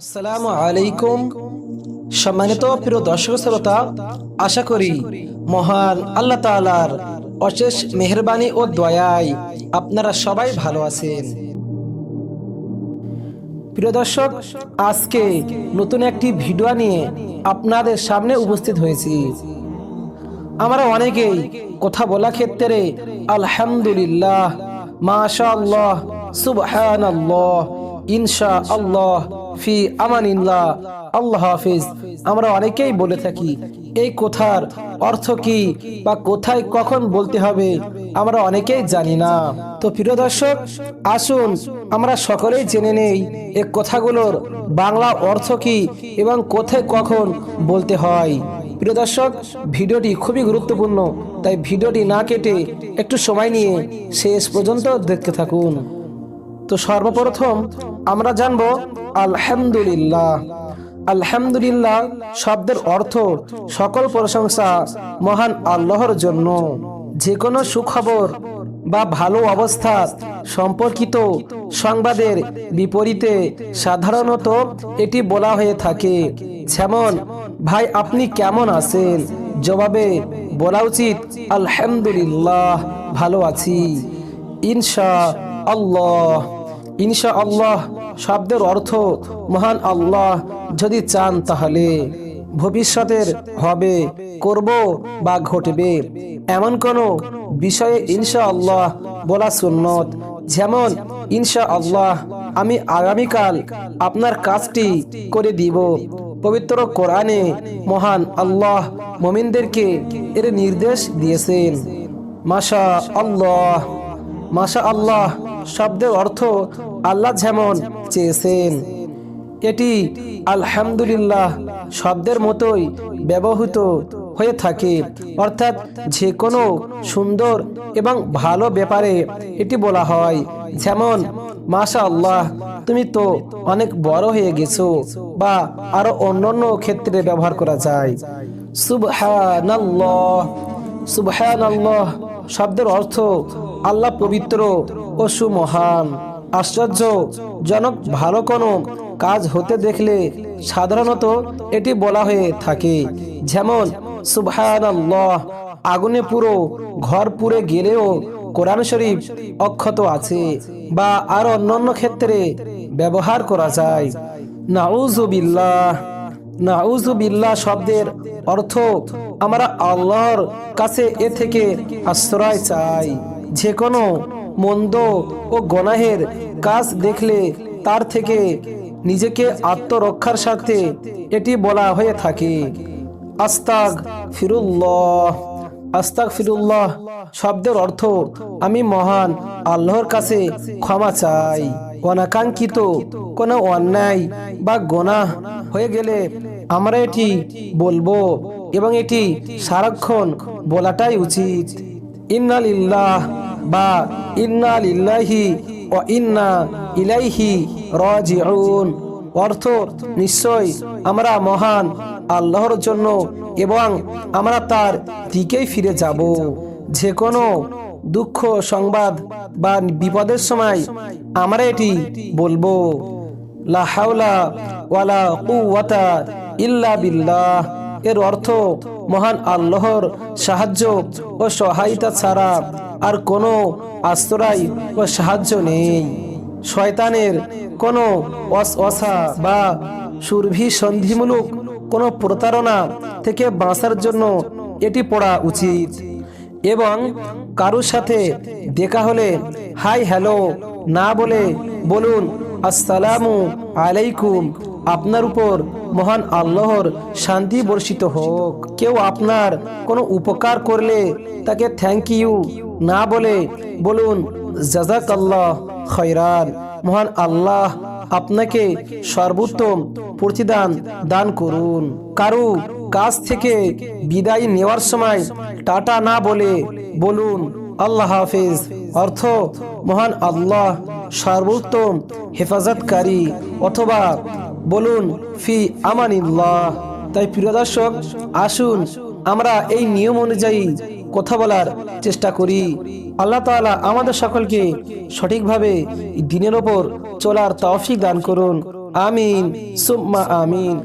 আসসালামু আলাইকুম। সম্মানিত প্রিয় দর্শক শ্রোতা, আশা করি মহান আল্লাহ তাআলার অশেষ মেহরবানি ও দয়ায় আপনারা সবাই ভালো আছেন। প্রিয় দর্শক, আজকে নতুন একটি ভিডিও নিয়ে আপনাদের সামনে উপস্থিত হয়েছি। আমরা অনেকেই কথা বলা ক্ষেত্রে আলহামদুলিল্লাহ মাশা আল্লাহ সুবহান আল্লাহ ইনশা আল্লাহ ফি আমানিল্লাহ। আল্লাহ হাফিজ, আমরা অনেকেই বলে থাকি, এই কথার অর্থ কি বা কোথায় কখন বলতে হবে, আমরা অনেকেই জানি না। তো প্রিয় দর্শক, আসুন আমরা সকলেই জেনে নেই এই কথাগুলোর বাংলা অর্থ কি এবং কোথায় কখন বলতে হয়। প্রিয় দর্শক, ভিডিওটি খুবই গুরুত্বপূর্ণ, তাই ভিডিওটি না কেটে একটু সময় নিয়ে শেষ পর্যন্ত দেখতে থাকুন। তো সর্বপ্রথম আমরা জানব আলহামদুলিল্লাহ। আলহামদুলিল্লাহ শব্দের অর্থ সকল প্রশংসা মহান আল্লাহর জন্য। যে কোনো সুখবর বা ভালো অবস্থা সম্পর্কিত সংবাদের বিপরীতে সাধারণত এটি বলা হয়ে থাকে। যেমন, ভাই, আপনি কেমন আছেন? জবাবে, বলা উচিত, আলহামদুলিল্লাহ, ভালো আছি। ইনশা আল্লাহ ইনশা আল্লাহ শব্দের অর্থ মহান আল্লাহ যদি চান তাহলে ভবিষ্যতের হবে, করব বা ঘটবে এমন কোন বিষয়ে ইনশা আল্লাহ বলা সুন্নত। যেমন ইনশা আল্লাহ আমি আগামীকাল আপনার কাজটি করে দিব। পবিত্র কোরআনে মহান আল্লাহ মমিনদেরকে এর নির্দেশ দিয়েছেন। মাশা আল্লাহ মাশা আল্লাহ শব্দের অর্থ আল্লাহ যেমন চেয়েছেন। এটি আলহামদুলিল্লাহ শব্দের মতোই ব্যবহৃত হয়ে থাকে। অর্থাৎ যে কোনো সুন্দর এবং ভালো ব্যাপারে এটি বলা হয়। যেমন মাশা আল্লাহ তুমি তো অনেক বড় হয়ে গেছো বা আরও অন্যান্য ক্ষেত্রে ব্যবহার করা যায়। সুবহানাল্লাহ সুবহানাল্লাহ, শব্দের অর্থ আল্লাহ পবিত্র ও সুমহান। আশ্চর্য, জনক, ভালো কোনো কাজ হতে দেখলে সাধারণত এটি বলা হয়ে থাকে। যেমন, সুবহানাল্লাহ, আগুনে পুরো ঘর পুড়ে গেলেও কোরআন শরীফ অক্ষত আছে বা আর অন্যান্য ক্ষেত্রে ব্যবহার করা যায়। নাউজুবিল্লাহ নাউজুবিল্লাহ শব্দের অর্থ আমরা আল্লাহর কাছে এ থেকে আশ্রয় চাই। যে কোনো মন্দ ও গনাহের কাজ দেখলে তার থেকে নিজেকে আত্মরক্ষার সাথে এটি বলা হয়ে থাকে। আস্তাক ফিরুল্লাহ আস্তাক ফিরুল্লাহ শব্দের অর্থ, আমি মহান আল্লাহর কাছে ক্ষমা চাই। অনাকাঙ্ক্ষিত কোনো অন্যায় বা গোনাহ হয়ে গেলে আমরা এটি বলব এবং এটি সারাক্ষণ বলাটাই উচিত। ইন্নালিল্লাহ বা ইন্নালিল্লাহি ও ইন্না ইলাইহি রাজিউন। অর্থ, নিশ্চয় আমরা মহান আল্লাহর জন্য এবং আমরা তার দিকেই ফিরে যাব। যে কোনো দুঃখ, সংবাদ বা বিপদের সময় আমরা এটি বলব। লা হাওলা ওয়ালা কুওয়াতা ইল্লা বিল্লাহ। এর অর্থ, মহান আল্লাহর সাহায্য ও সহায়তা ছাড়া আর কোনো আশ্রয় ও সাহায্য নেই। শয়তানের কোনো অসা বা সুরভি সন্ধিমূলক কোনো প্রতারণা থেকে বাঁচার জন্য এটি পড়া উচিত। এবং কারুর সাথে দেখা হলে, হাই, হ্যালো না বলে বলুন, আসসালামু আলাইকুম, আপনার উপর মহান আল্লাহর শান্তি বর্ষিত হোক। কেউ আপনার কোনো উপকার করলে তাকে থ্যাংক ইউ না বলে বলুন জাজাক আল্লাহ খয়রান। মহান আল্লাহ আপনাকে সর্বোত্তম প্রতিদান দান করুন। কারু কাজ থেকে বিদায় নেওয়ার সময় টাটা না বলে বলুন, আল্লাহ হাফিজ। অর্থ, মহান আল্লাহ সর্বোত্তম হেফাজতকারী। অথবা বলুন, ফি আমানিল্লাহ। তাই প্রিয় দর্শক, আসুন আমরা এই নিয়ম অনুযায়ী কথা বলার চেষ্টা করি। আল্লাহ তালা আমাদের সকলকে সঠিকভাবে দিনের ওপর চলার তৌফিক দান করুন। আমিন। সুম্মা আমিন।